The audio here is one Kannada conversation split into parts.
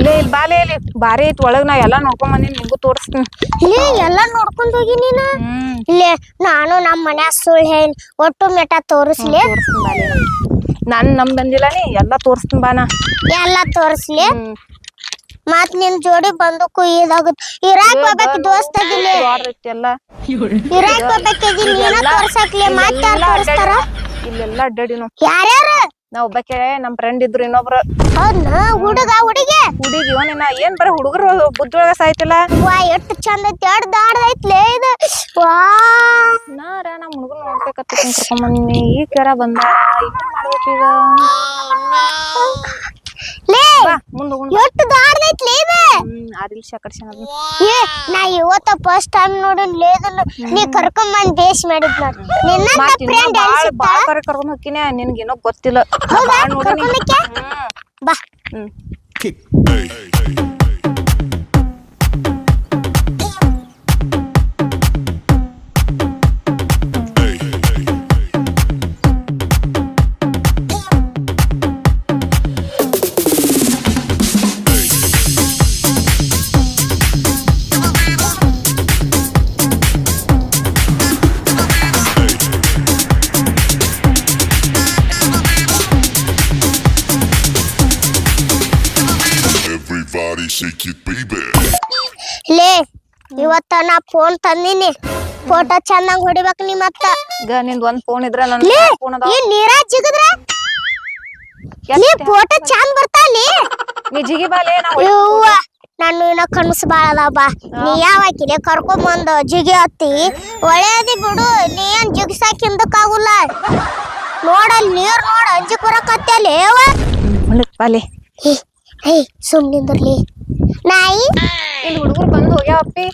ಇಲ್ಲೇ ಇಲ್ಲಿ ಬಾಲೆ ಇಲ್ಲಿ ಬಾರಿ ಐತಿ ಒಳಗ್ ನಾ ಎಲ್ಲಾ ನೋಡ್ಕೊಂಡ್ ಬಂದಿನಿ ನಿಂಗೂ ತೋರಿಸ್ತೀನಿ. ಇಲ್ಲಿ ಎಲ್ಲಾ ನೋಡ್ಕೊಂಡ್ ಹೋಗಿ ನೀನು? ಇಲ್ಲಿ ನಾನು ನಮ್ಮ ಮನ್ಯಾಗ ಸುಳ್ ಹೇಳಿ ಒಟ್ಟು ಮೆಟ ತೋರಿಸ್ಲಿ? ನಾನ್ ನಮ್ ಬಂದಿಲ್ಲ ನೀ ಎಲ್ಲಾ ತೋರಿಸ್ತೀನಿ ಬಾನ. ಎಲ್ಲಾ ತೋರಿಸ್ಲಿ? ಮತ್ ನಿನ್ ಜೋಡಿ ಬಂದಕ್ಕೂ ಇದಾಗುತ್ತೆ ಇರಾಕ್ ಹೋಗ್ಬೇಕು ದೋಸ್ತ ಇರಾಕ್ ಹೋಗ್ಬೇಕಿದಿ ನೀನ ಇದೆಲ್ಲ- ತೋರ್ಸಕ್ಲಿ ಮತ್ತೆ ಇಲ್ಲೆಲ್ಲ ತೋರಿಸ್ತಾರ? ಇಲ್ಲೆಲ್ಲ ಅಡ್ಡಾಡಿ ನಾವು ಯಾರ್ಯಾರು? ನಾ ಒಬ್ಬಾಕೆ ನಮ್ ಫ್ರೆಂಡ್ ಇದ್ರು ಇನ್ನೊಬ್ರು. ಹುಡುಗ ಹುಡುಗಿ? ಹುಡುಗಿ ಇವನಿನ ಏನ್ ಬರ ಹುಡುಗರು ಬುದ್ಧಿಯೊಳಗ ಸಾಯ್ತಿಲ್ಲ. ವಾ ಎಷ್ಟು ಚಂದ ಐತಿ ಎರಡು ದಾಡ್ದೈತ್ಲೇ ಇದು. ವಾ. ನಾರ ನಮ್ ಹುಡುಗ ನೋಡ್ಬೇಕತ್ತ ಕರ್ಕೊಂಡ್ ಬಂದಿನಿ. ಈ ಕೆರ ಬಂದ. ಮಾಡ್ಬೇಕೀಗ ಲೇ ಬಾ ಮುಂದ್ ಹೋಗೋಣ. ಎಷ್ಟು ದಾಡ್ದೈತ್ಲೇ ಇದು ಹ್ಮ್ ಆದಿಲ್ ಶಕರ್ಷನ್ ಏ ನಾ ಇವತ್ತ ಫಸ್ಟ್ ಟೈಮ್ ನೋಡಿನ್ ಲೇದಲ್ಲ ನೀ ಕರ್ಕೊಂಡ್ ಬಂದ್ ಬೇಸ್ ಮಾಡಿದ್ ನೋಡ್. ನಿನ್ನಂತ ಫ್ರೆಂಡ್ ಬಾಳ್ ಬಾಳ್ ಕರೆ ಕರ್ಕೊಂಡ್ ನಿನ್ಗೆ ಏನೋ ಗೊತ್ತಿಲ್ಲ. ಬಾಳ್ ಬಾ. ಹ್ಮ್. ಫೋನ್ ತಂದಿನಿ. ಫೋಟೋ ಚೆನ್ನಾಗಿ ಹೊಡಿಬೇಕು ನೀ ಮತ್ತ ಈಗ ನಿಂದ್ ಒಂದ್ ಫೋನ್ ಇದ್ರೆ ನನ್ ಲೇ ಫೋನ್ ಅದಾವ. ಈ ನೀರ ಜಿಗದ್ರ? ಲೇ ಫೋಟೋ ಚಂದ ಬರ್ತಾಲಿ ನೀ ಜಿಗಿ ಬಾಲೆ ನಾ ಯವ್ವ ನಾನು ಇನ್ನ ಕನಸು ಬಾಳ ಅದಾವ ಬಾ. ನೀ ಯಾವ ಹಾಕಿದೆ? ಕರ್ಕೊಂಡ್ ಬಂದು ಜಿಗಿ ಹತ್ತಿ. ಒಳ್ಳೇದಿ ಬಿಡು ನೀ ಏನ್ ಜಿಗಿಸಾಕ ಹಿಂದಕ್ಕಾಗುಲ್ಲ. ನೋಡಲ್ ನೀರ್ ನೋಡ ಅಂಜಿಕ್ ಬರಕತ್ತಲ್ಲಿ ಬಾಲೆ ಹೇ ಸುಮ್ ನಿಂದ್ರಲಿ ನಾಯಿ. ಇಲ್ಲಿ ಹುಡುಗರು ಬಂದು ಹೋಗ್ಯಾವಪ್ಪಿ.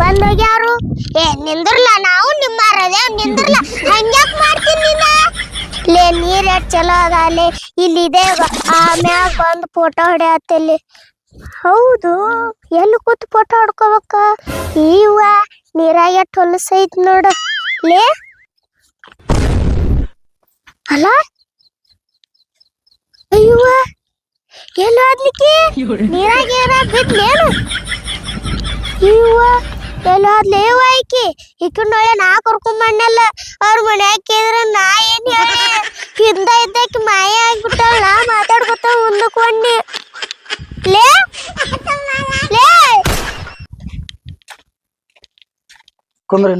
ಬಂದೋಗ್ಯಾರು ಏ, ನಿಂದ್ರಲ್ಲ ನಾವು? ನಿಮ್ಮ ನಿಮ್ಮಾರದೆ ನಿಂದ್ರಲ್ಲ? ಹಂಗ್ಯಾಕ್ ಮಾಡ್ತೀನಿ ನಿನ್ನ ಲೇ, ನೀರ್ ಎಷ್ಟ್ ಚಲೋ ಅದ ಅಲ್ಲಿ ಇಲ್ಲಿ ಇದೆ ಆಮ್ಯಾಗ ಬಂದು ಫೋಟೋ ಹೊಡೆಯತ್ತಲ್ಲಿ ಹೌದು, ಎಲ್ಲಿ ಕೂತ್ ಫೋಟೋ ಹೊಡ್ಕೋಬೇಕ? ಈವ ನೀರಾಗ ಎಷ್ಟ್ ಹೊಲಸೈತ್ ನೋಡು. ಲೇ. ಅಲ್ಲ? ಅಯ್ಯವ್ವ ಎಲ್ಲಿ ಹೋದ್ಲಿಕ್ಕೆ? ನೀರಾಗ ಏನ? ಬಿದ್ಲೇನು ಎಲ್ಲಾದ್ಲೇ ಆಯ್ಕೆ ಈಕಿನೊಳೆ ನಾ ಕರ್ಕೊಂಡ್ ಬಂದಲ್ಲ ಅವ್ರ ಮನ್ಯಾಗ ಕೇಳಿದ್ರ ನಾ ಏನ್ ಹೇಳಿ? ಹಿಂದ ಇದ್ದಕ್ಕೆ ಮಾಯ ಆಗ್ಬಿಟ್ಟಾಳ. ನಾ ಮಾತಾಡ್ಕೊತ ಮುಂದಕ್ಕೆ ಬಂದಿ. ಲೇ ಲೇ. ಕುಂದ್ರ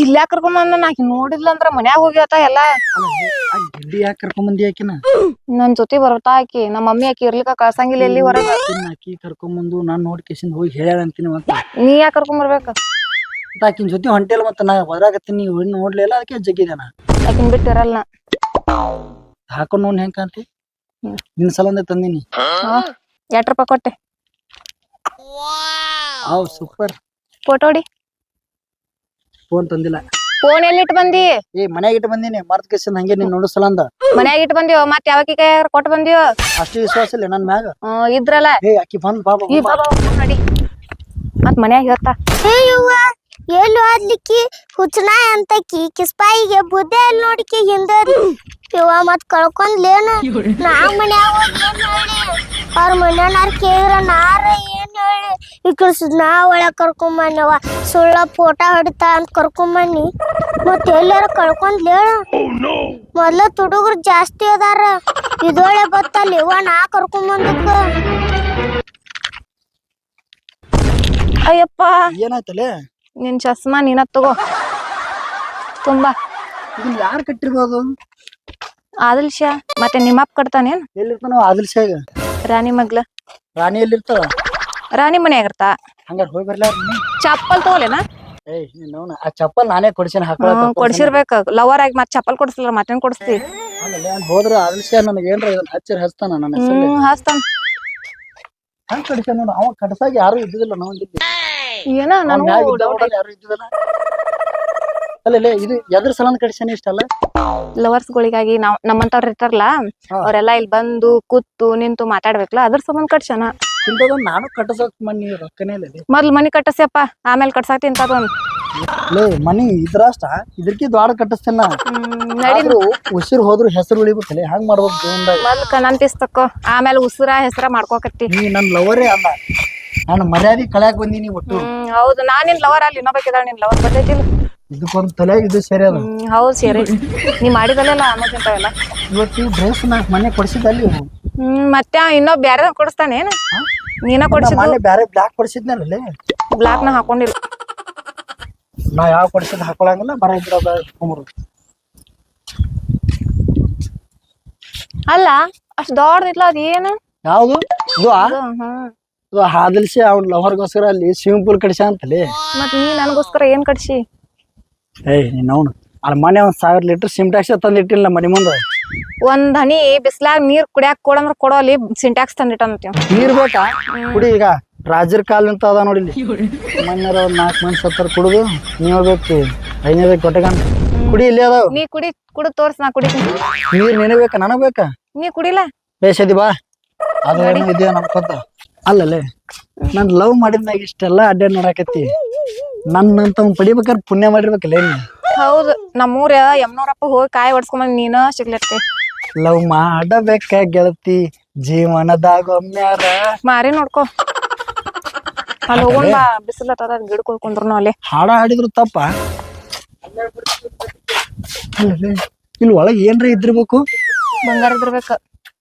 ಇಲ್ಲಿ ಕರ್ಕೊಂಡ್ ಬಂದ ನಾ ನೋಡಿಲ್ಲ ನೋಡಿದ್ಲ ಅಂದ್ರ ಮನ್ಯಾಗ ಹೋಗ್ಯಾತ ಎಲ್ಲ. ಗಿಡ್ಡಿ ಯಾಕೆ ಕರ್ಕೊಂಬಂದಿ ಆಕಿನ? ನನ್ ಜೊತೆ ಬರ್ತಾ ಆಕಿ ನಮ್ಮ ಮಮ್ಮಿ ಆಕಿ ಇರ್ಲಿಕ್ಕ ಕಳ್ಸಂಗಿಲ್ಲ ಎಲ್ಲಿ ಹೊರಗ. ಆಕಿನ್ ಆಕಿ ಕರ್ಕೊಂಬಂದು ನಾನ್ ನೋಡಿ ಕೇಸಿಂದ ಹೋಗಿ ಹೇಳ್ಯಾಳ ಅಂತೀನಿ ಮತ್ತ. ನೀ ಯಾಕೆ ಕರ್ಕೊಂಡ್ ಬರ್ಬೇಕ? ಮತ್ತ್ ಆಕಿನ್ ಜೊತೆ ಹೊಂಟಿಲ್ಲ ಮತ್ತ ನಾ ಹೊರಗತ್ತೀನಿ ಇವ್ನ ನೋಡ್ಲಿಲ್ಲ ಅದಕ್ಕೆ ನಾ ಆಕಿನ್ ಬಿಟ್ಟಿರಲ್ಲ ಹಾಕೊಂಡ್ ನೋಡಿ ಹೆಂಗ್ ಕಾಂತಿ ನಿನ್ ಸಲಂದ ತಂದಿನಿ. ಎಟ್ ರೂಪಾಯಿ ಕೊಟ್ಟೆ? ಅವ್ ಸೂಪರ್. ಫೋಟೋ ಹೊಡಿ. ಫೋನ್ ತಂದಿಲ್ಲ. ಫೋನ್ ಎಲ್ಲಿ ಇಟ್ ಬಂದಿ? ಏ ಮನ್ಯಾಗ ಇಟ್ಟು ಬಂದಿನಿ. ಮರದ ಕಿಶನ್ ಹಂಗೆ ನೀನ್ ನೋಡಿಸಲ ಅಂದ. ಮನ್ಯಾಗ ಇಟ್ ಬಂದಿವ ಮತ್ತೆ ಯಾವಾಗ ಕೈ ಕೊಟ್ಟು ಬಂದಿವ ಅಷ್ಟು ವಿಶ್ವಾಸ ಇಲ್ಲ ನನ್ ಮ್ಯಾಗ. ಹ್ಮ್ ಇದ್ರಲ್ಲ. ಏ ಅಕ್ಕಿ ಬಂದ್ ಬಾಬಾ ಈ ಬಾಬಾ. ನಡಿ. ಮತ್ ಮನ್ಯಾಗ ಹೇಳ್ತಾ. ಅಯ್ಯವ್ವ ಎಲ್ಲಿ ಓದ್ಲಿಕ್ಕಿ ಹುಚ್ಚನ ಅಂತಕಿ ಕಿಸ್ಪಾಯಿಗೆ ಬುದ್ಧಿ ಎಲ್ಲಿ ನೋಡಿಕಿ ಹಿಂದರಿ ಇವ ಮತ್ ಕಳ್ಕೊಂಡ್ಲೇನ? ನಾ ಮನ್ಯಾಗ ಹೋಗಿ ಏನ್ ಹೇಳಿ ಅವ್ರ ಮನ್ಯಾನಾರ ಕೇಳಿದ್ರ ನಾರ ಈಗ ನಾ ಒಳಗ್ ಕರ್ಕೊಂಬನವ ಸುಳ್ಳ ಫೋಟೋ ಹೊಡಿತಾ ಅಂತ ಕರ್ಕೊಂಬನ್ನಿ. ಮತ್ತೆ ಎಲ್ಲಾರ ಕಳ್ಕೊಂಡ್ಲೇಳ ಮೊದ್ಲ ತುಡುಗರು ಜಾಸ್ತಿ ಅದಾರ. ಇದೊಳೆ ಬತ್ತಲ್ಲಿ ಇವ ನಾ ಕರ್ಕೊಂಬಂದಕ್ಕ ಅಯ್ಯಪ್ಪ. ಏನಾಯ್ತಲೆ? ನಿನ್ ಚಸ್ಮಾ ನೀನ ತಗೋ. ತುಂಬಾ. ಇದನ್ನ ಯಾರು ಕಟ್ಟಿರ್ಬೋದು? ಆದಿಲ್ ಶಾ ಮತ್ತೆ ನಿಮ್ಮಪ್ಪ ಕಟ್ತಾನೇನ್? ಎಲ್ಲಿರ್ತಾನ ಆದಿಲ್ ಶಾಗ ರಾಣಿ ಮಗ್ಲ. ರಾಣಿ ಎಲ್ಲಿರ್ತಾಳ? ರಾಣಿ ಮನ್ಯಾಗ ಇರ್ತಾ ಹಂಗಾರ ಹೋಗಿ ಬರ್ಲ ಚಪ್ಪಲ್ ತಗೋಲೇನ ಏಯ್ ನೀನು ಆ ಚಪ್ಪಲ್ ನಾನೇ ಕೊಡಿಸಿನ ಹಾಕೊಳಕ ಕೊಡ್ಸಿರ್ಬೇಕ. ಲವರ್ ಆಗಿ ಮತ್ತೆ ಚಪ್ಪಲ್ ಕೊಡ್ಸಲ್ಲ ಮತ್ತೇನ್ ಕೊಡಿಸ್ತಿ? ಆಮೇಲೆ ಅವ್ನ್ ಹೋದ್ರ ಆದಿಲ್ ನನಗೆ ಏನ್ರ ಇದನ್ನ ಹಚ್ಚಿರ ಹಚ್ತಾನ ನನ್ನ ಹೆಸರಲ್ಲಿ. ಹ್ಮ್ ಹಾಸ್ತಾನ ಹಂಗ್ ಕಡಿಸ್ಯಾನ ನೋಡು ಅವ ಕಡಸಾಗಿ ಯಾರು ಇದ್ದಿದ್ದಿಲ್ಲ ನಾವು ಏನ ನಾನು ಯಾರು ಇದ್ದಿದ್ದಿಲ್ಲ. ಅಲ್ಲೇ ಇದು ಎದ್ರ ಸಲಂದ ಕಡಿಸ್ಯಾನ ಇಷ್ಟಲ್ಲ ಲವರ್ಸ್ ಗಳಿಗಾಗಿ ನಾವ್ ನಮ್ಮಂತವ್ರ ಇರ್ತಾರಲ್ಲ ಹಾ. ಅವ್ರೆಲ್ಲಾ ಇಲ್ಲಿ ಬಂದು ಕೂತು ನಿಂತು ಮಾತಾಡ್ಬೇಕಲ್ಲ ಅದ್ರ ಸಂಬಂಧ ಕಟ್ಸನ ಇಂಥದೊಂದ್ ನಾನು ಕಟ್ಟಸೋಕ್ ಮನ್ನಿ ರೊಕ್ಕನೇ ಇಲ್ಲ. ಮೊದ್ಲ್ ಮನಿ ಕಟ್ಟಸ್ಯಪ್ಪ ಆಮೇಲೆ ಕಟ್ಸಾಕ್ ತಿಂತದ ಲೇ ಮನಿ ಇದ್ರಷ್ಟ ಇದಕ್ಕೆ ದ್ವಾಡ ಕಟ್ಟಿಸ್ತೇನ ನಡಿ ಆದ್ರೂ ಉಸಿರು ಹೋದ್ರು ಹೆಸರು ಉಳಿಬೇಕಲ್ಲ ಹಂಗ್ ಮಾಡ್ಬೇಕು ಜೀವನದಾಗ? ಮೊದ್ಲು ಕನಂತಿಸ್ ತಕೋ ಆಮೇಲೆ ಉಸಿರ ಹೆಸರ ಮಾಡ್ಕೋಕತ್ತಿ. ನೀ ನನ್ ಲವರೇ ಅಲ್ಲ. ನಾನು ಮರ್ಯಾದಿ ಕಳ್ಯಾಕ್ ಬಂದೀನಿ ಒಟ್ಟು. ಹ್ಮ್ ಹೌದು ನಾ ನಿನ್ ಲವರ್ ಅಲ್ಲಿ ಇನ್ನೊಬ್ಬಕಿದಾಳ ನಿನ್ ಲವರ್ ಗೊತ್ತೈತಿಲ್ಲ ಇದಕ್ಕೊಂದ್ ತಲೆ ಇದು ಸರಿ ಅದ. ಹ್ಮ್ ಹೌದ್ ಸೇರಿ. ನೀ ಮಾಡಿದಲ್ಲ ಅನ್ನೋದಿಂತಾವೆಲ್ಲ ಇವತ್ತು ಡ್ರೆಸ್ ನಾಲ್ಕು ಮನೆ ಕೊಡ್ಸಿದ್ದಲ್ಲಿ ಹ್ಮ್ ಮತ್ತೆ ಇನ್ನೊಬ್ ಬ್ಯಾರೆ ಕೊಡಿಸ್ತಾನೆ ಏನ? ನೀನ ಕೊಡ್ಸಿದ್ದು? ಬ್ಯಾರೆ ಬ್ಲಾಕ್ ಕೊಡ್ಸಿದ್ನಲ್ಲ ಬ್ಲಾಕ್ನ ಹಾಕೊಂಡಿಲ್ಲ. ನಾ ಯಾವ ಕೊಡಿಸಿದ್ ಹಾಕೊಳಂಗಿಲ್ಲ ಬರ ಇದ್ರ ಕುಮರು ಅಲ್ಲ ಅಷ್ಟ್ ದೊಡ್ಡದಿಲ್ಲ ಅದ್ ಏನು? ಯಾವ್ದು? ಇದು ಆ? ಅದು, ಹ್ಮ್ ಇದು ಹಾದಲ್ಸಿ ಅವ್ನ ಲವರ್ಗೋಸ್ಕರ ಅಲ್ಲಿ ಸ್ವಿಮ್ಮಿಂಗ್ ಪೂಲ್ ಕಡಿಸ ಅಂತಲ್ಲಿ. ಮತ್ತೆ ನೀ ನನಗೋಸ್ಕರ ಏನ್ ಕಡಿಸಿ ಏಯ್ ನೀನ್ ಅವನು ಅಲ್ಲಿ ಮನೆ ಒಂದ್ ಸಾವಿರ ಲೀಟರ್ ಸಿಮ್ಟ್ಯಾಕ್ಸ್ ತಂದಿಟ್ಟಿಲ್ಲ ಮನೆ ಮುಂದೆ. ಒಂದ್ ಹನಿ ಬಿಸ್ಲಾಗ ನೀರ್ ಕುಡಿಯಾಕ ಕೊಡಂದ್ರ ಕೊಡೋಲಿ ಸಿಂಟ್ಯಾಕ್ಸ್ ತಂದಿಟ್ಟಂತೀವ್. ನೀರ್ ಬೇಕಾ? ಕುಡಿ ಈಗ. ರಾಜರ ಕಾಲ ಅಂತ ಅದ ನೋಡಿ ಮೊನ್ನೆ ಒಂದ್ ನಾಲ್ಕು ಮಂದಿ ಸತ್ತರ ಕುಡಿದು ನೀವ್ ಬೇಕು ಐನೂರ ಕೊಟ್ಟೆಗಂತ ಕುಡಿ ಇಲ್ಲಿ ಅದಾವ. ನೀ ಕುಡಿ ಕುಡ ತೋರ್ಸ್ ನಾ ಕುಡಿ. ನೀರ್ ನಿನಗ್ ಬೇಕಾ? ನನಗ್ ಬೇಕಾ? ನೀ ಕುಡಿಲ. ಬೇಸದಿ ಬಾ. ಅದು ಏನೋ ಇದೆಯೋ ನಮ್ಕೊಂತ ಅಲ್ಲಲ್ಲೇ. ನಾನು ಲವ್ ಮಾಡಿದ್ಮ್ಯಾಗ ಇಷ್ಟೆಲ್ಲ ಅಡ್ಡಾಡ್ ನೋಡಾಕತ್ತಿ. ನನ್ನಂತ ಪಡಿಬೇಕಾದ್ರೆ ಪುಣ್ಯ ಮಾಡಿರ್ಬೇಕಲ್ಲ ನೀ ಹೌದು ನಮ್ಮೂರ ಯಮ್ನೂರಪ್ಪ ಹೋಗಿ ಕಾಯಿ ಹೊಡ್ಸ್ಕೊಂಬಂದ್ ನೀನ ಸಿಗ್ಲತ್ತೆ ಲವ್ ಮಾಡಬೇಕ ಗೆಳತಿ ಜೀವನದಾಗ ಒಮ್ಮ್ಯಾರ ಮಾರಿ ನೋಡ್ಕೋ. ಅಲ್ಲಿ ಹೋಗೋಣ ಬಾ ಬಿಸಿಲತ್ತದ ಗಿಡಕ್ ಹೋಗಿ ಕುಂದ್ರು ಅಲ್ಲಿ. ಹಾಡ ಹಾಡಿದ್ರು ತಪ್ಪ. ಅಲ್ಲಲೇ, ಇಲ್ಲಿ ಒಳಗ್ ಏನ್ರ ಇದ್ದಿರ್ಬೇಕು? ಬಂಗಾರ ಇದ್ರಬೇಕ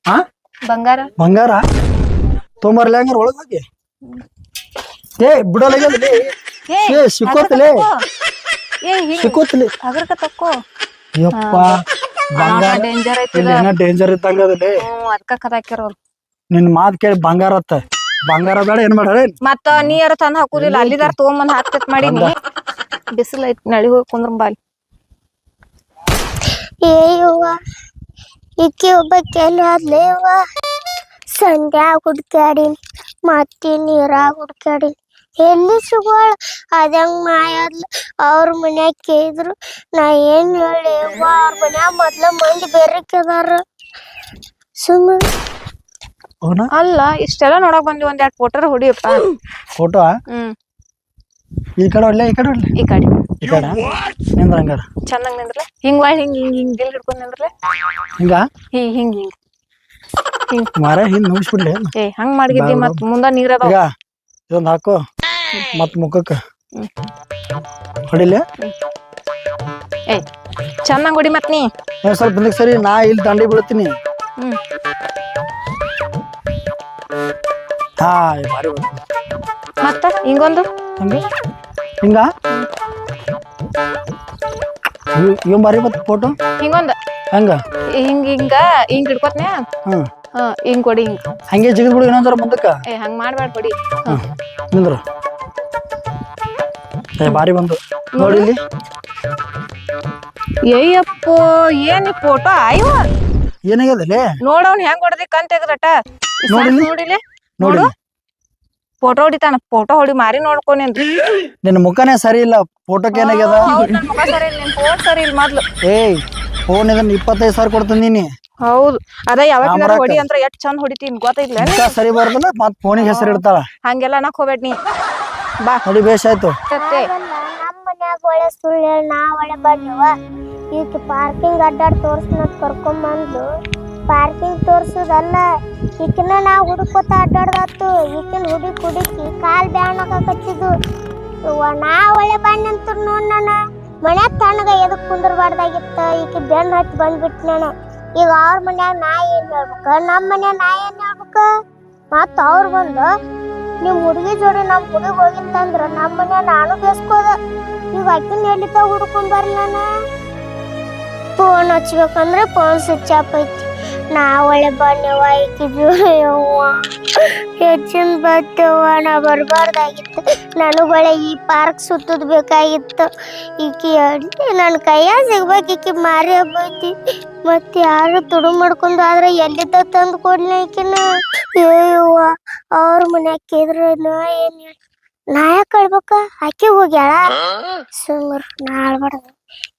ಹಾ ಬಂಗಾರ? ಬಂಗಾರ? ತೊಂಬರ್ಲಿ ಹಂಗಾರ ಒಳಗೆ ಹೋಗಿ. ಏ ಬಿಡಲ್ಲ ಏ ಸಿಕ್ಕೋತಲೇ. ಏ ಹಿಂಗ್. ಸಿಕ್ಕೋತಲಿ ಹಗರ್ಕ ತಕ್ಕೋ. ಯಪ್ಪ ಬಂಗಾರ ಡೇಂಜರ್ ಐತಿ ಏನೋ ಡೇಂಜರ್ ಇದ್ದಂಗ ಅದಲೇ ಹ್ಮ್ ಅದಕ್ಕ ಕದಾಕ್ಯಾರ ನಿನ್ ಮಾತ್ ಕೇಳಿ ಬಂಗಾರ ಅತ್ತ. ಬಂಗಾರ ಬೇಡ ಏನ್ ಮಾಡ್ಯಾರ ಮತ್ತ ನೀರು ತಂದ್ ಹಾಕುದಿಲ್ಲ. ಅಲ್ಲಿದಾರ ತಗೊಂಬಂದ್ ಹಾಕ್ತೇತ್ ಮಾಡೀನಿ ಬಿಸಿಲ್ ಐತಿ ನಳಿ ಹೋಗಿ ಕುಂದ್ರ ಬಾಲಿ. ಸಂಧ್ಯಾ ಯವ್ವ ಈಕಿ ಒಬ್ಬ ಕೆಲ್ ಆದ್ಲೇವ ಸಂಧ್ಯಾಗ ಹುಡ್ಕ್ಯಾಡಿನಿ ಮತ್ತೆ ನೀರಾಗ ಹುಡ್ಕ್ಯಾಡಿನಿ ಎಲ್ಲಿ ಸಿಗೋಳ? ಅದಂಗ ಮಾಯಾದ್ಲ ಅವ್ರ ಮನ್ಯಾಗ ಕೇಳಿದ್ರು ನಾ ಏನ್ ಹೇಳಿ ಅವ್ರ ಮನ್ಯಾಗ ಮೊದ್ಲ ಮಂದಿ ಬೇರೆ ಸುಮ್ಮನೆ ಸುಮ್ಮ ಅಲ್ಲ ಇಷ್ಟೆಲ್ಲ ನೋಡಕ್ ಬಂದ್ವಿ ಒಂದ್ ಎರಡ್ ಫೋಟೋ ಹೊಡಿಯಪ್ಪ. ಫೋಟೋ ಹ್ಮ್. ಈ ಕಡೆ ಒಳ್ಳೆ ಈ ಕಡೆ ಒಳ್ಳೆ ಈ ಕಡೆ. ಈ ಕಡೆ ನಿಂದ್ರ ಹಂಗಾರ. ಚಂದಂಗ್ ಹಿಂಗ ಹಿಂಗ್ ಹಿಂಗ್ ಹಿಂಗ್ ಹಿಂಗ್ ದಿಲ್ ಹಿಡ್ಕೊಂಡ್ ನಿಂದ್ರೆ ಹಿಂಗ? ಹಿಂಗ್ ಹಿಂಗ್ ಹಿಂಗ್. ಮಾರ ಹಿಂಗ್ ನುಗ್ಸ್ಬಿಡ್ಲಿ ಏ ಹಂಗ್ ಮಾಡಿದ್ವಿ ಮತ್ ಮುಂದ ನೀರ ಇದೊಂದ್ ಹಾಕು. ಮತ್ ಮುಖಕ್ಕ. ಹೊಡಿಲೆ? ಏ ಚಂದಂಗ್ ಹೊಡಿ ಮತ್ ನೀ. ಸ್ವಲ್ಪ ಮುಂದಕ್ಕೆ ಸರಿ ನಾ ಇಲ್ಲಿ ದಂಡಿ ಬೀಳ್ತೀನಿ. ಹ್ಮ್. ಹಾ ಈ ಬಾರಿ ಬಂತು. ಮತ್ತ ಹಿಂಗೊಂದು? ಹಂಗ? ಹಿಂಗ? ಇವ್- ಇವ್ ಬಾರಿ ಬತ್ ಫೋಟೋ? ಹಿಂಗೊಂದು. ಹಂಗ? ಹಿಂಗ ಹಿಂಗ ಹಿಂಗ್ ಹಿಡ್ಕೊತ್ನ್ಯ? ಹ್ಮ್. ಹಾ ಹಿಂಗ್ ಕೊಡಿ ಹಿಂಗ್. ಹಂಗೆ ಜಿಗಿದ್ಬಿಡು ಇನ್ನೊಂದರ ಮುಂದಕ್ಕ. ಏ ಹಂಗ್ ಮಾಡ್ಬೇಡ ಕೊಡಿ. ನಿಂದ್ರು. ಏ ಬಾರಿ ಬಂದು. ನೋಡಿ ಇಲ್ಲಿ. ಏಯಪ್ಪೋ ಏನ್ ಫೋಟೋ ಆಯ್ವ ಏನಾಗ್ಯದಲ್ಲಿ ನೋಡವ್ನ ಹೆಂಗ್ ಹೊಡ್ದಿ ಕಂತ ತೆಗ್ದಟ? ನೋಡಿಲಿ ನೋಡಿಲೆ ನೋಡಿ ನೋಡು. ಫೋಟೋ ಹೊಡಿತಾನ. ಫೋಟೋ ಹೊಡಿ ಮಾರಿ ನೋಡ್ಕೊನೇನ್ ನಿನ್ನ ಮುಖನೇ ಸರಿ ಇಲ್ಲ. ಫೋಟೋಕ್ಕೆ ಏನಾಗ್ಯದ? ಮುಖ ಸರಿ ಇಲ್ಲ. ನಿನ್ ಫೋನ್ ಸರಿ ಇಲ್ಲ ಮೊದ್ಲು. ಏಯ್ ಫೋನ್ ಇದನ್ನ ಇಪ್ಪತ್ತೈದು ಸಾವಿರ ಕೊಡ್ತೀನಿ ಹೌದು. ಅದ ಯಾವಾಗ. ಹೊಡಿ ಅಂದ್ರ ಎಷ್ಟ್ ಚಂದ ಹೊಡಿತೀನಿ ಗೊತ್ತೈತ್ಲ ಮುಖ ಸರಿ ಬರ್ದಲ್ಲ ಮತ್ ಫೋನಿಗೆ ಹೆಸರು ಇಡ್ತಾಳ ಹಂಗೆಲ್ಲ ನಾಕ್ ಹೋಗ್ಬೇಡ ನೀ. ಬಾ. ನೋಡಿ ಬೇಷ್ ಆಯ್ತು. ಸತ್ತೆ. ನಮ್ಮ ಮನ್ಯಾಗ ಒಳ್ಳೆ ಸುಳ್ಳು ಹೇಳಿ ನಾ ಒಳ್ಳೆ ಬಂದವ. ಈಗ ಪಾರ್ಕಿಂಗ್ ಅಡ್ಡಾಡ್ ತೋರ್ಸ್ನಕ್ ಕರ್ಕೊಂಬಂದು. ಪಾರ್ಕಿಂಗ್ ತೋರ್ಸುದಲ್ಲ ಈಕಿನ ನಾ ಹುಡುಕೋತ ಅಡ್ಡಾಡ್ದಾತು. ಈಕಿನ ಹುಡುಕ್ ಹುಡುಕಿ ಕಾಲ್ ಬ್ಯಾಣಕತ್ತಿದ್ದು ನಾ ಒಳ್ಳೆ ಅಂತ ನೋಡ್ ನಾನು. ಮನ್ಯಾಗ ತಣ್ಣಗ ಎದಕ್ ಕುಂದ್ರಬಾರ್ದಾಗಿತ್ತ. ಈಕಿ ಬೆನ್ನ ಹತ್ತಿ ಬಂದ್ಬಿಟ್ ನಾನು. ಈಗ ಅವ್ರ ಮನ್ಯಾಗ ನಾ ಏನ್ ಹೇಳ್ಬೇಕ? ನಮ್ಮ ಮನ್ಯಾಗ ನಾ ಏನ್ ಹೇಳ್ಬೇಕ? ಮತ್ತ ಅವ್ರ ಬಂದು ನಿಮ್ ಹುಡುಗಿ ಜೋಡಿ ನಮ್ಮ ಹುಡುಗ ಹೋಗಿತ್ತಂದ್ರ ನಮ್ಮ ಮನೆ ನಾನು ಬೇಸ್ಕೋದ. ಈಗ ಅಕ್ಕಿನ ಎಲ್ಲಿತ ಹುಡ್ಕೊಂಡ್ ಬರ್ಲಾನ? ಫೋನ್ ಹಚ್ಬೇಕಂದ್ರೆ ಫೋನ್ ಸ್ವಿಚ್ ಆಫ್ ಐತಿ. ನಾ ಒಳ್ಳೆ ಬನ್ನಿವ ಯವ್ವ ಹೆಚ್ಚಿನ ಬತ್ತವ್ವ ನಾ ಬರಬಾರ್ದಾಗಿತ್ತು. ನನಗೊಳೆ ಈ ಪಾರ್ಕ್ ಸುತ್ತದ್ ಬೇಕಾಗಿತ್ತು. ಈಕಿ ಅಡ್ಡಿ ನನ್ನ ಕೈಯಾಗ ಸಿಗ್ಬೇಕು ಈಕಿ ಮಾರಿ ಹಬ್ಬೈತಿ ಮತ್ತೆ ಯಾರು ತುಡು ಮಾಡ್ಕೊಂಡು ಆದ್ರೆ ಎಲ್ಲಿದ್ದ ತಂದು ಕೊಡ್ಲಿ ಈಕಿನ? ಅಯ್ಯವ್ವ ಅವ್ರ ಮನ್ಯಾಗ ಕೇದ್ರ ನಾ ಏನ್ ಹೇಳ್- ನಾ ಯಾಕೆ ಹೇಳ್ಬೇಕ? ಆಕಿ ಹೋಗ್ಯಾಳ? ಸುಮ್ರ ನಾ ಆಳ್ಬಾರ್ದು.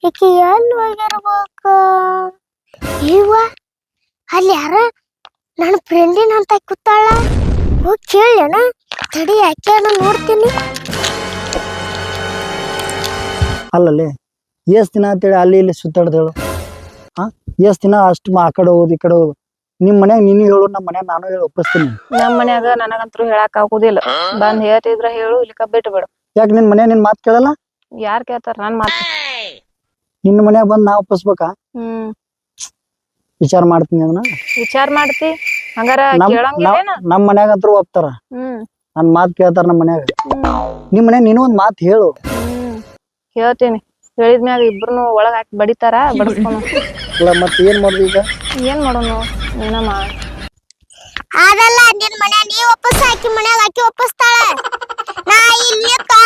ಈಕಿ ಎಲ್ಲಿ ಹೋಗಿರ್ಬೇಕ? ಇವ ಅಲ್ಲಿ ಯಾರ? ನನ್ನ ಫ್ರೆಂಡಿನ ಅಂತ ಕೂತಾಳ. ಹೋಗಿ ಕೇಳಣ ತಡಿ ಯಾಕೆ ನೋಡ್ತೀನಿ. ಅಲ್ಲಲ್ಲಿ ಎಷ್ಟು ದಿನ ಅಂತೇಳಿ ಅಲ್ಲಿ ಇಲ್ಲಿ ಸುತ್ತಾಡ್ದೇಳು? ಹೇಳು ಹಾ ಎಷ್ಟ್ ದಿನ ಅಷ್ಟು ಆ ಕಡೆ ಹೋಗುದು ಈ ಕಡೆ ಹೋಗುದು ನಿಮ್ ಮನ್ಯಾಗ ನೀನು ಹೇಳು ನಮ್ಮ ಮನ್ಯಾಗ ನಾನು ಹೇಳಿ ಒಪ್ಪಿಸ್ತೀನಿ. ನಮ್ ಮನ್ಯಾಗ ನನಗಂತೂ ಹೇಳಕ್ ಆಗುದಿಲ್ಲ. ಬಂದ್ ಹೇಳ್ತಿದ್ರ ಹೇಳು ಇಲ್ಲಿಕ ಬಿಟ್ಟು ಬಿಡು ಯಾಕೆ ನಿನ್ ಮನ್ಯಾಗ ನಿನ್ ಮಾತು ಕೇಳಲ್ಲ? ಯಾರ್ ಕೇಳ್ತಾರ? ನನ್ ಮಾತು ನಿನ್ನ ಮನ್ಯಾಗ ಬಂದ್ ನಾ ಒಪ್ಪಿಸ್ಬೇಕಾ? ಹ್ಮ್. ವಿಚಾರ ಮಾಡ್ತೀನಿ ಅದನ್ನ. ವಿಚಾರ ಮಾಡ್ತಿ? ಹಂಗಾರ ನಮ್ ಕೇಳಂಗಿಲ್ಲೇನ? ನಮ್ ಮನ್ಯಾಗ ಅಂತೂ ಒಪ್ತಾರ. ಹ್ಮ್. ನನ್ ಮಾತ್ ಕೇಳ್ತಾರ ನಮ್ ಮನ್ಯಾಗ. ನಿಮ್ ಮನ್ಯಾಗ ನೀನು ಒಂದ್ ಮಾತ್ ಹೇಳು. ಹ್ಮ್. ಹೇಳ್ತೀನಿ ಹೇಳಿದ್ಮ್ಯಾಗ ಇಬ್ರು ಒಳಗ್ ಹಾಕಿ ಬಡಿತಾರ ಬಡಿಸ್ಕೊಂಡ್ ಮತ್ ಏನ್ ಮಾಡುದು ಈಗ? ಏನ್ ಮಾಡೋನು ಏನ ಮಾಡ ಅದಲ್ಲ ನಿನ್ ಮನೆ ನೀ ವಾಪಸ್ ಹಾಕಿ ಮನ್ಯಾಗ ಹಾಕಿ ವಾಪಸ್ತಾಳ. ನಾ ಇಲ್ಲಿ ಹಾಕಿನ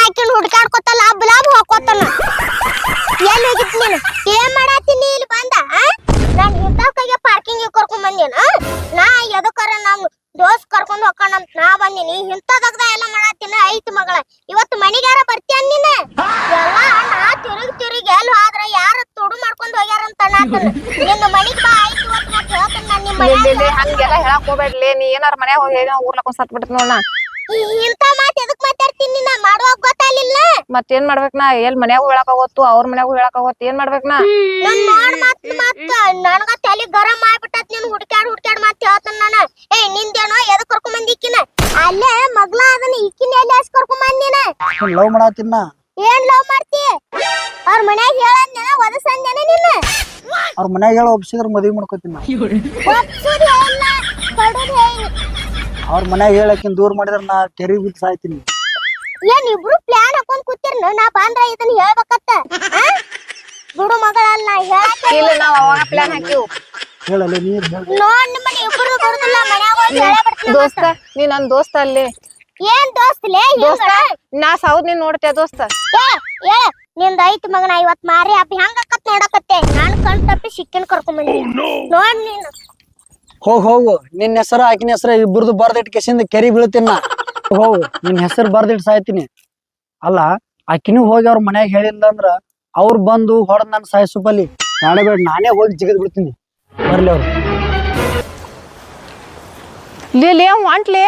ಮನ್ಯಾಗ ಹೋಗಿ ಏನೋ ಊರ್ಲಕ್ ಸತ್ ಬಿಡ್ತ ನೋಡ ಈ- ಮಾತ್ ಎದಕ್ ಮಾತಾಡ್ತೀನಿ ನಿನ್ನ ಮಾಡುವಾಗ ಗೊತ್ತಾಗ್ಲಿಲ್ಲ. ಮತ್ತೇನ್ ಮಾಡ್ಬೇಕ್ ನಾ? ಎಲ್ ಮನ್ಯಾಗ ಹೇಳಕ್ ಆಗೋತ್ತು? ಅವ್ರ ಮನ್ಯಾಗ ಹೇಳಕ್ ಆಗೋತ್ತು? ಏನ್ ಮಾಡ್ಬೇಕ್ ನಾ? ನನ್ ನೋಡ್ ಮತ್ ಮತ್. ನನಗ ತಲಿ ಗರಂ ಮಾಡ್ಬಿಟ್ಟತ್ ನೀನ್ ಹುಡ್ಕ್ಯಾಡ್ ಹುಡ್ಕ್ಯಾಡ್ ಮತ್ ಹೇಳ್ತಾನ ನಾನ. ಏ ನಿಂದೇನೋ? ಎದಕ್ ಕರ್ಕೊಂಡ್ ಬಂದಿಕ್ಕಿನ ಅಲ್ಲೇ ಮಗ್ಲ ಅದನ್ನ ಇಕ್ಕಿನ ಎಲ್ಲಿ ಹಸ್ ಕರ್ಕೊಂಡ್ ಬಂದಿನ ಲವ್ ಮಾಡತ್ತಿನ ಏನ್ ಲವ್ ಮಾಡ್ತಿ? ಅವ್ರ ಮನ್ಯಾಗ ಹೇಳಂದೇನ ಒದಸಂದೇನ ನಿನ್ನ ಅವ್ರ ಮನ್ಯಾಗ ಹೇಳ ಒಪ್ಸಿದ್ರ ಮದ್ವಿ ಮಾಡ್ಕೋತೀನಿ ಒಪ್ಸುದ್ ಹೇಳಿ ಅವ್ರ ಮನ್ಯಾಗ ಹೇಳಕ್ಕಿನ್ ದೂರ ಮಾಡಿದ್ರ ನಾ ಕೆರಿ ಬಿದ್ದು ಸಾಯ್ತೀನಿ. ಏನ್ ಇಬ್ರು ಪ್ಲಾನ್ ಹಾಕೊಂಡ್ ಕೂತಿರ್ನ? ನಾ ಬಂದ್ರ ಇದನ್ನ ಹೇಳ್ಬೇಕತ್ತ. ಆ? ಬಿಡು ಮಗಳಲ್ಲ ನಾ ಹೇಳತ್ತೆ ಇಲ್ಲ ನಾವ್ ಅವಾಗ ಪ್ಲಾನ್ ಹಾಕಿವ್. ಹೇಳಲ್ಲ ನೀರ್ ಹೇಳ. ನೋಡ್ ನಿಮ್ಮನ್ನ ಇಬ್ರು ಮನ್ಯಾಗ ಹೋಗಿ ಹೇಳೇ ಬಿಡ್ತೀನಿ ದೋಸ್ತ ನೀ ನನ್ ದೋಸ್ತ ಅಲ್ಲಿ. ಏನ್ ದೋಸ್ತಲೇ ದೋಸ್ತ ನಾ ಸೌದ್ ನೀನ್ ನೋಡ್ತೇ ದೋಸ್ತ? ಏ ನಿಂದ ಐತ್ ಮಗನ ಇವತ್ ಮಾರಿ ಅಪ್ಪ ಹೆಂಗ ಅಕ್ಕತ್ ನೋಡಕತ್ತೆ? ನಾನ್ ಕಣ್ ತಪ್ಪಿ ಸಿಕ್ಕಿನ ಕರ್ಕೊಂಡ್ ಬಂದಿ ನೋಡ್ ನೀನು. ಹೋಗ್ ಹೋಗು. ನಿನ್ನ ಹೆಸರು, ಆಕಿನ ಹೆಸರು ಇಬ್ಬರದು ಬರ್ದಿಟ್ಟು ಕೆಸಿಂದ ಕೆರಿ ಬೀಳ್ತೀನಿ ನಾ. ಹೋಗು ನಿನ್ನ ಹೆಸರು ಬರ್ದಿಟ್ಟು ಸಾಯ್ತೀನಿ. ಅಲ್ಲ, ಆಕಿನೂ ಹೋಗಿ ಅವ್ರ ಮನ್ಯಾಗ ಹೇಳಿಲ್ಲ ಅಂದ್ರ ಅವ್ರು ಬಂದು ಹೊಡೆದ್ ನನ್ನ ಸಾಯಿಸುಪಲ್ಲಿ. ನಾಳೆ ಬೇಡ, ನಾನೇ ಹೋಗಿ ಜಿಗದ್ ಬಿಡ್ತೀನಿ. ಬರ್ಲಿ ಅವ್ರು. ಲೇ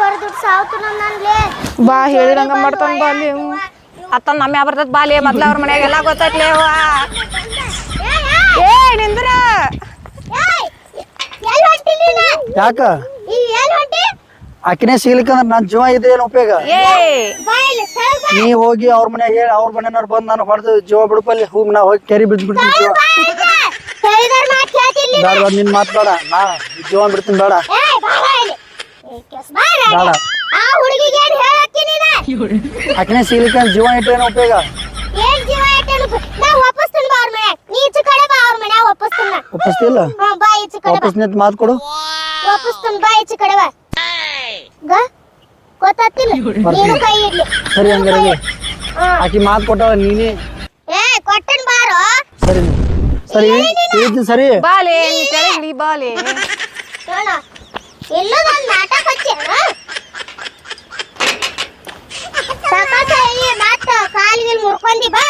ಬರ್ದಿಟ್ ಬಾ, ಹೇಳಿದಂಗ ಮಾಡ್ತಾನ ಬಾ ಅಲ್ಲಿ. ಅತ್ತ ನಮ್ಮ ಬರ್ತದ ಬಾಲಿ ಮೊದ್ಲ ಅವ್ರ ಮನ್ಯಾಗ ಎಲ್ಲಾ ಗೊತ್ತೈತ್ಲೇ ಅವ್ವ. ಏ ನಿಂದ್ರ. ಯಾಕ? ಆಕಿನೇ ಸಿಗ್ಲಿಕ್ಕಂದ್ರ ನನ್ ಜೀವ ಇದೆ ಏನು ಉಪಯೋಗ ಏ. ನೀ ಹೋಗಿ ಅವ್ರ ಮನೆಗೆ ಹೇಳಿ ಅವ್ರ ಮನೆಯವ್ರು ಬಂದು ನಾನು ಹೊಡೆದು ಜೀವ ಬಿಡ್ಪಲ್ಲಿ ಹೂ ನಾ ಹೋಗಿ ಕೆರಿ ಬಿದ್ದು ಬಿಡ್ತೀನಿ ಜೀವ. ಬೇಡ ಬೇಡ ನಿನ್ ಮಾತು ಬೇಡ ನಾ ಜೀವ ಬಿಡ್ತೀನಿ ಬೇಡ. ಬೇಡ. ಆ ಹುಡುಗಿಗೆ ಏನ್ ಹೇಳತ್ತಿ ನೀನ? ಆಕಿನೇ ಸಿಗ್ಲಿಕ್ಕೆ ಜೀವ ಇಟ್ಟೇನು ಉಪಯೋಗ? ಏನ್ ಜೀವ ನಾ ವಾಪಸ್ ಬಾ ಅವ್ರ ಮನೆ. ನೀ ಈಚೆ ಕಡೆ ಬಾ ಅವ್ರ ವಾಪಸ್ ವಾಪಸ್ತೀನಿ ವಾಪಸ್ ಇಲ್ಲ ಹಾ ಬಾ ಈಚೆ ಕಡೆ ಬಾ. ವಾಪಸ್ ನಿಂತ ಮಾತು ಕೊಡು. ಬಾ ಈಚೆ ಕಡೆ ಬಾ. ಗ ಗೊತ್ತಾತಿಲ್ಲ ನೀನು ಕೈ ಇಡ್ಲಿ ಸರಿ ಹಂಗಾರೆ. ಆಕಿ ಮಾತು ಕೊಟ್ಟಾಳ ನೀನೇ. ಏ ಕೊಟ್ಟನ್ ಬಾರೋ? ಸರಿ ಸರಿ ಹೇಳ್ತೀನಿ ಸರಿ? ಬಾಲೆ ನೀ ಬಾಲೆ. ನೋಡ. ನಾಟಕ ಮಾತು ಕಾಲ್ ಗಿಲ್ ಮುರ್ಕೊಂಡಿ ಬಾ.